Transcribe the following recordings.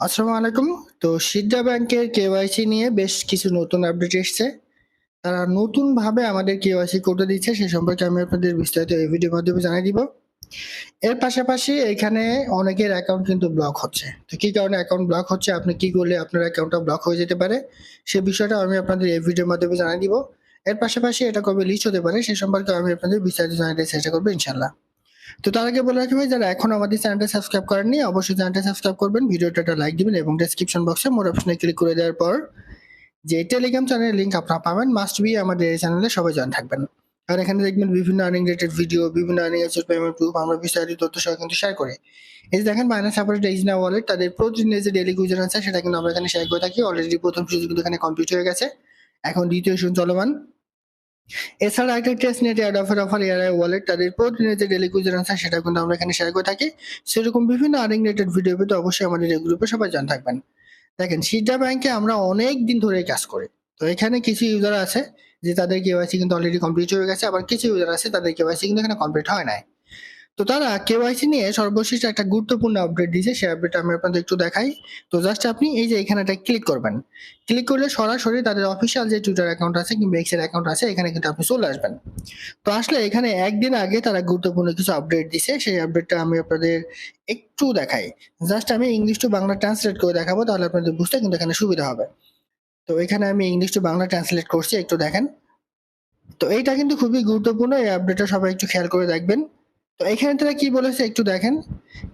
আসসালামু আলাইকুম। তো সিদ্ধা ব্যাংকের কেওয়াইসি নিয়ে বেশ কিছু নতুন আপডেট এসেছে। তারা নতুন ভাবে আমাদের কেওয়াইসি করতে দিচ্ছে, সে সম্পর্কে আমি আপনাদের বিস্তারিত এই ভিডিওর মাধ্যমে জানিয়ে দিব। এর পাশাপাশি এখানে অনেকের অ্যাকাউন্ট কিন্তু ব্লক হচ্ছে। তো কি কারণে অ্যাকাউন্ট ব্লক হচ্ছে? আপনি কি করলে আপনার অ্যাকাউন্টটা ব্লক হয়ে যেতে পারে? সে বিষয়টা আমি আপনাদের এই ভিডিওর মাধ্যমে জানিয়ে দিব। এর পাশাপাশি এটা কবে লিস্ট হতে পারে, সে সম্পর্কে আমি আপনাদের বিস্তারিত জানাতে চেষ্টা করব ইনশাল্লাহ তো তার আগে বলে রাখি ভাই, যারা এখন আমাদের চ্যানেলটা সাবস্ক্রাইব করেননি, অবশ্যই চ্যানেলটা সাবস্ক্রাইব করবেন, ভিডিওটা একটা লাইক দিবেন এবং ডেসক্রিপশন বক্সে মোর অপশনে ক্লিক করে দেওয়ার পর যে টেলিগ্রাম চ্যানেলের লিঙ্ক আপনারা পাবেন মাস্ট বি আমাদের এই চ্যানেলে সবাই জয়েন থাকবেন। আর এখানে দেখবেন বিভিন্ন আর্নিং রিলেটেড ভিডিও বিভিন্ন আর্নিং এর পেমেন্ট প্রুফ আমরা বিস্তারিত তথ্য সহ কিন্তু শেয়ার করি। এই যে দেখেন বাইনান্স সাপোর্টেড ইজনা ওয়ালেট তাদের প্রতিদিনের যে ডেলি গুজার আছে, সেটা কিন্তু আমরা এখানে শেয়ার করে থাকি। অলরেডি প্রথম সুযোগ কিন্তু এখানে কমপ্লিট হয়ে গেছে। এখন দ্বিতীয় সুযোগ চলমান। এছাড়া একটা testnet ad offer offer ARI wallet তাদের প্রতিদিনের যে ডেলি কুইজার আছে সেটা কিন্তু আমরা এখানে শেয়ার করে থাকি। সেরকম বিভিন্ন আর্নিং রিলেটেড ভিডিও পেতে অবশ্যই আমাদের এই গ্রুপে সবাই জান থাকবেন। দেখেন সিডা ব্যাংকে আমরা অনেক দিন ধরে কাজ করি। তো এখানে কিছু ইউজার আছে যে তাদের কেওয়াইসি কিন্তু অলরেডি কমপ্লিট হয়ে গেছে, আবার কিছু ইউজার আছে তাদের কেওয়াইসি কিন্তু এখানে কমপ্লিট হয় নাই। তো তারা কেওয়াইসি নিয়ে সর্বশেষ একটা গুরুত্বপূর্ণ আপডেট দিয়েছে, সেই আপডেট আমি আপনাদের একটু দেখাই। তো জাস্ট আপনি এই যে এখানে একটা ক্লিক করবেন। ক্লিক করলে সরাসরি তাদের অফিসিয়াল যে টুইটার অ্যাকাউন্ট আছে কিংবা এক্সের অ্যাকাউন্ট আছে, এখানে কিন্তু আপনি চলে আসবেন। তো আসলে এখানে একদিন আগে তারা গুরুত্বপূর্ণ কিছু আপডেট দিছে সেই আপডেটটা আমি আপনাদের একটু দেখাই। জাস্ট আমি ইংলিশ টু বাংলা ট্রান্সলেট করে দেখাবো, তাহলে আপনাদের বুঝতে কিন্তু এখানে সুবিধা হবে। তো এখানে আমি ইংলিশ টু বাংলা ট্রান্সলেট করছি, একটু দেখেন। তো এইটা কিন্তু খুবই গুরুত্বপূর্ণ, এই আপডেটটা সবাই একটু খেয়াল করে দেখবেন। তো এখানে তারা কি বলেছে একটু দেখেন।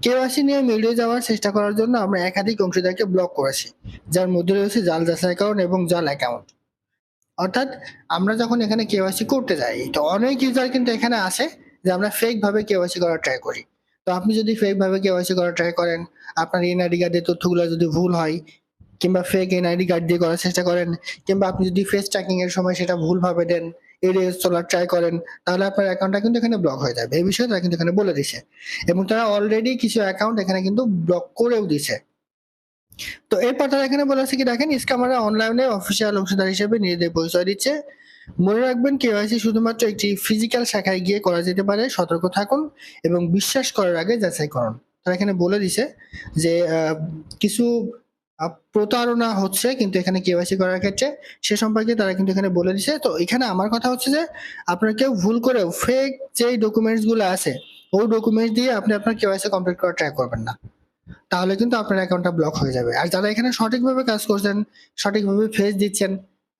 কেওয়াইসি নিয়ে মিলিয়ে যাওয়ার চেষ্টা করার জন্য আমরা একাধিক অংশীদারকে ব্লক করেছি, যার মধ্যে রয়েছে জাল যাচাই অ্যাকাউন্ট এবং জাল অ্যাকাউন্ট অর্থাৎ আমরা যখন এখানে কেওয়াইসি করতে যাই, তো অনেক ইউজার কিন্তু এখানে আসে যে আমরা ফেক ভাবে কেওয়াইসি করার ট্রাই করি। তো আপনি যদি ফেক ভাবে কেওয়াইসি করার ট্রাই করেন, আপনার এনআইডি কার্ডের তথ্যগুলো যদি ভুল হয়, কিংবা ফেক এনআইডি কার্ড দিয়ে করার চেষ্টা করেন, কিংবা আপনি যদি ফেস ট্র্যাকিং এর সময় সেটা ভুল ভাবে দেন এরিয়াস চলার ট্রাই করেন, তাহলে আপনার অ্যাকাউন্টটা কিন্তু এখানে ব্লক হয়ে যাবে। এই বিষয়ে তারা কিন্তু এখানে বলে দিছে। এবং তারা অলরেডি কিছু অ্যাকাউন্ট এখানে কিন্তু ব্লক করেও দিছে। তো এরপর তারা এখানে বলেছে কি, দেখেন স্ক্যামাররা অনলাইনে অফিসিয়াল অংশীদার হিসেবে নিজেদের পরিচয় দিচ্ছে। মনে রাখবেন কেওয়াইসি শুধুমাত্র একটি ফিজিক্যাল শাখায় গিয়ে করা যেতে পারে। সতর্ক থাকুন এবং বিশ্বাস করার আগে যাচাই করুন। তারা এখানে বলে দিছে যে কিছু প্রতারণা হচ্ছে কিন্তু এখানে কেওয়াইসি করার ক্ষেত্রে, সে সম্পর্কে তারা কিন্তু এখানে বলে দিছে। তো এখানে আমার কথা হচ্ছে যে, আপনার কেউ ভুল করে ফেক যে ডকুমেন্টসগুলো আছে, ওই ডকুমেন্টস দিয়ে আপনি আপনার কেওয়াইসি কমপ্লিট করার ট্রাই করবেন না। তাহলে কিন্তু আপনার অ্যাকাউন্টটা ব্লক হয়ে যাবে। আর যারা এখানে সঠিকভাবে কাজ করছেন, সঠিকভাবে ফেস দিচ্ছেন,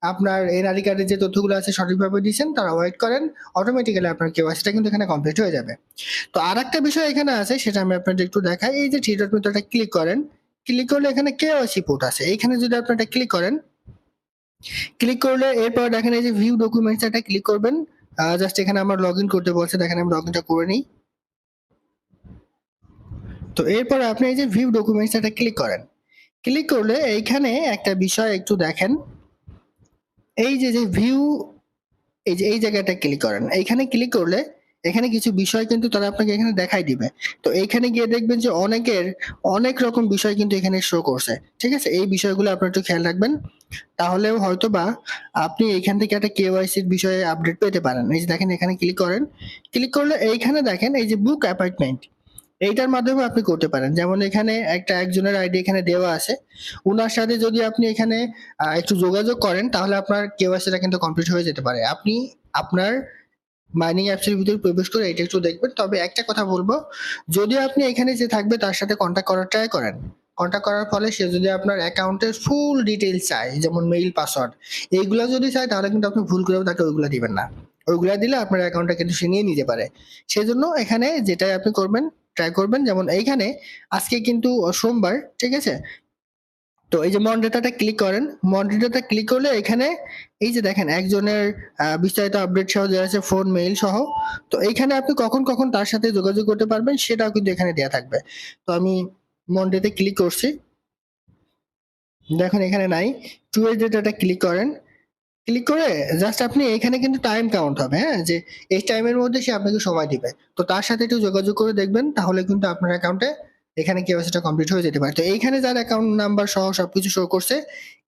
আপনার এনআরই কার্ডের যে তথ্যগুলো আছে সঠিকভাবে দিচ্ছেন, তারা ওয়েট করেন অটোমেটিক্যালি আপনার কেওয়াইসিটা কিন্তু এখানে কমপ্লিট হয়ে যাবে। তো আর একটা বিষয় এখানে আছে, সেটা আমি আপনাদের একটু দেখাই। এই যে থ্রি ডট মেথডটা ক্লিক করেন ক্লিক করলে এখানে কেওয়াইসি পোর্ট আছে। এখানে যদি আপনি এটা ক্লিক করেন, ক্লিক করলে এরপর দেখেন এই যে ভিউ ডকুমেন্টস এটা ক্লিক করবেন। জাস্ট এখানে আমার লগ করতে বলছে, দেখেন আমি লগ করে নিই। তো এরপর আপনি এই যে ভিউ ডকুমেন্টস এটা ক্লিক করেন। ক্লিক করলে এইখানে একটা বিষয় একটু দেখেন। এই যে যে ভিউ এই যে, এই জায়গাটা ক্লিক করেন। এইখানে ক্লিক করলে এখানে কিছু বিষয় কিন্তু তারা আপনাকে এখানে দেখাই দিবে। তো এইখানে গিয়ে দেখবেন যে অনেকের অনেক রকম বিষয় কিন্তু এখানে শো করছে। ঠিক আছে? এই বিষয়গুলো আপনার একটু খেয়াল রাখবেন। তাহলেও হয়তো বা আপনি এইখান থেকে একটা কেওয়াইসির বিষয়ে আপডেট পেতে পারেন। এই যে দেখেন, এখানে ক্লিক করেন। ক্লিক করলে এইখানে দেখেন, এই যে বুক অ্যাপয়েন্টমেন্ট এইটার মাধ্যমে আপনি করতে পারেন। যেমন এখানে একটা একজনের আইডি এখানে দেওয়া আছে। ওনার সাথে যদি আপনি এখানে একটু যোগাযোগ করেন, তাহলে আপনার কেওয়াইসিটা কিন্তু কমপ্লিট হয়ে যেতে পারে। আপনি আপনার মাইনিং অ্যাপসের ভিতরে প্রবেশ করে এটা একটু দেখবেন। তবে একটা কথা বলব, যদি আপনি এখানে যে থাকবে তার সাথে কন্ট্যাক্ট করার ট্রাই করেন। কন্ট্যাক্ট করার ফলে সে যদি আপনার অ্যাকাউন্টের ফুল ডিটেলস চায়, যেমন মেইল পাসওয়ার্ড এইগুলো যদি চায় তাহলে কিন্তু আপনি ভুল করেও তাকে ওইগুলো দিবেন না। ওইগুলা দিলে আপনার অ্যাকাউন্টটা কিন্তু সে নিয়ে নিতে পারে। সেজন্য এখানে যেটাই আপনি করবেন ট্রাই করবেন। যেমন এইখানে, আজকে কিন্তু সোমবার, ঠিক আছে? তো এই যে মন মনডেটাটা ক্লিক করেন মন মনডেটাটা ক্লিক করলে এখানে এই যে দেখেন একজনের বিস্তারিত আপডেট সহ দেওয়া আছে ফোন মেইল সহ। তো এইখানে আপনি কখন কখন তার সাথে যোগাযোগ করতে পারবেন সেটাও কিন্তু এখানে দেওয়া থাকবে। তো আমি মনডেতে ক্লিক করছি। দেখেন এখানে নাই। টু ডেটাটা ক্লিক করেন। ক্লিক করে জাস্ট আপনি এখানে কিন্তু টাইম কাউন্ট হবে হ্যাঁ? যে এই টাইমের মধ্যে সে আপনাকে সময় দিবে। তো তার সাথে একটু যোগাযোগ করে দেখবেন, তাহলে কিন্তু আপনার অ্যাকাউন্টে এখানে কেওয়াইসিটা কমপ্লিট হয়ে যেতে পারে? তো এইখানে যার অ্যাকাউন্ট নাম্বার সহ সবকিছু শো করছে,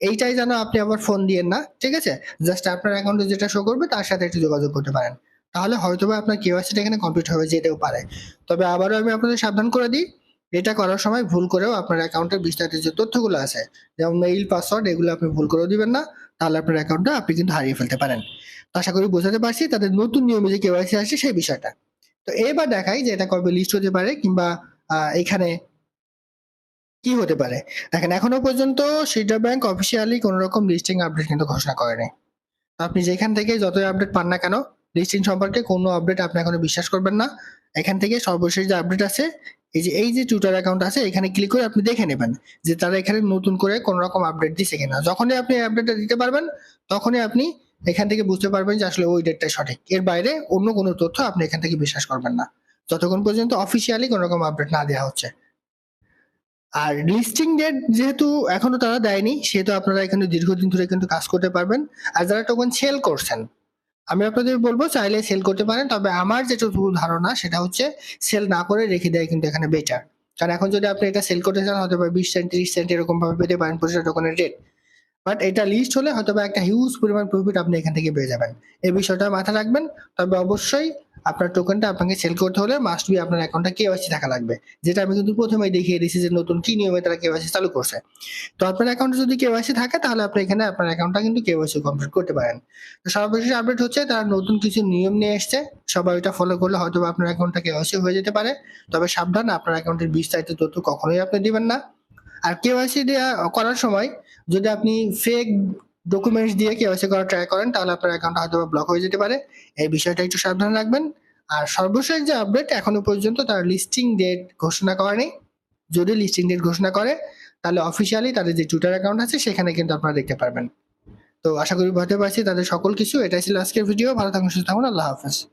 এইটাই যেন আপনি আবার ফোন দিয়েন না, ঠিক আছে? জাস্ট আপনার অ্যাকাউন্টে যেটা শো করবে, তার সাথে একটু যোগাযোগ করতে পারেন। তাহলে হয়তোবা আপনার কেওয়াইসিটা এখানে কমপ্লিট হয়ে যেতেও পারে। তবে আবারও আমি আপনাদের সাবধান করে দিই, এটা করার সময় ভুল করেও আপনার অ্যাকাউন্টের বিস্তারিত যে তথ্যগুলো আছে, যেমন মেইল পাসওয়ার্ড এগুলো আপনি ভুল করেও দিবেন না, তাহলে আপনার অ্যাকাউন্টটা আপনি কিন্তু হারিয়ে ফেলতে পারেন। আশা করি বোঝাতে পারছি, তাদের নতুন নিয়মে যে কেওয়াইসি আসছে সেই বিষয়টা। তো এবার দেখাই যে এটা কবে লিস্ট হতে পারে কিংবা এখানে কি হতে পারে? দেখেন, এখনও পর্যন্ত সিডা ব্যাংক অফিসিয়ালি কোনো রকম লিস্টিং আপডেট কিন্তু ঘোষণা করেনি। আপনি যেখান থেকে যতই আপডেট পান না কেন লিস্টিং সম্পর্কে কোনো আপডেট আপনি এখনও বিশ্বাস করবেন না। এখান থেকে সর্বশেষ যে আপডেট আছে, এই যে এই যে টুইটার অ্যাকাউন্ট আছে, এখানে ক্লিক করে আপনি দেখে নেবেন যে তারা এখানে নতুন করে কোনো রকম আপডেট দিছে কিনা। যখনই আপনি আপডেটটা দিতে পারবেন, তখনই আপনি এখান থেকে বুঝতে পারবেন যে আসলে ওই ডেটটাই সঠিক। এর বাইরে অন্য কোনো তথ্য আপনি এখান থেকে বিশ্বাস করবেন না। যতক্ষণ পর্যন্ত অফিসিয়ালি কোনো রকম আপডেট না দেওয়া হচ্ছে। আর লিস্টিং ডেট যেহেতু এখনও তারা দেয়নি, সেহেতু আপনারা এখানে দীর্ঘদিন ধরে কিন্তু কাজ করতে পারবেন। আর যারা টোকন সেল করছেন, আমি আপনাদের বলব চাইলে সেল করতে পারেন, তবে আমার যেটুকু ধারণা সেটা হচ্ছে সেল না করে রেখে দেয় কিন্তু এখানে বেটার কারণ এখন যদি আপনি এটা সেল করতে চান হয়তো বিশ সেন্ট তিরিশ সেন্ট এরকম ভাবে পেতে পারেন প্রতিটা টোকনের রেট বাট এটা লিস্ট হলে হয়তো একটা হিউজ পরিমাণ প্রফিট আপনি এখান থেকে পেয়ে যাবেন। এই বিষয়টা মাথায় রাখবেন। তবে অবশ্যই আপনার টোকেনটা আপনাকে সেল করতে হলে মাস্ট বি আপনার অ্যাকাউন্টটা কেওয়াইসি থাকা লাগবে। যেটা আমি কিন্তু প্রথমেই দেখিয়ে দিয়েছি যে নতুন কি নিয়মে তারা কেওয়াইসি চালু করছে। তো আপনার অ্যাকাউন্টে যদি কেওয়াইসি থাকে তাহলে আপনি এখানে আপনার অ্যাকাউন্টটা কিন্তু কেওয়াইসি কমপ্লিট করতে পারেন। তো সর্বশেষ আপডেট হচ্ছে তারা নতুন কিছু নিয়ম নিয়ে এসছে। সবাই ওটা ফলো করলে হয়তো আপনার অ্যাকাউন্টটা কেওয়াইসি হয়ে যেতে পারে। তবে সাবধান, আপনার অ্যাকাউন্টের বিস্তারিত তথ্য কখনোই আপনি দিবেন না। আর কেওয়াইসি দেওয়া করার সময় যদি আপনি ফেক ডকুমেন্টস দিয়ে কেওয়াইসি করা ট্রাই করেন, তাহলে আপনার অ্যাকাউন্ট হয়তো ব্লক হয়ে যেতে পারে। এই বিষয়টা একটু সাবধান রাখবেন। আর সর্বশেষ যে আপডেট এখনও পর্যন্ত তার লিস্টিং ডেট ঘোষণা করেনি যদি লিস্টিং ডেট ঘোষণা করে, তাহলে অফিসিয়ালি তাদের যে টুইটার অ্যাকাউন্ট আছে, সেখানে কিন্তু আপনারা দেখতে পারবেন। তো আশা করি বুঝতে পারছি। তাদের সকল কিছু। এটাই ছিল আজকের ভিডিও ভালো থাকুন, সুস্থ থাকুন। আল্লাহ হাফেজ।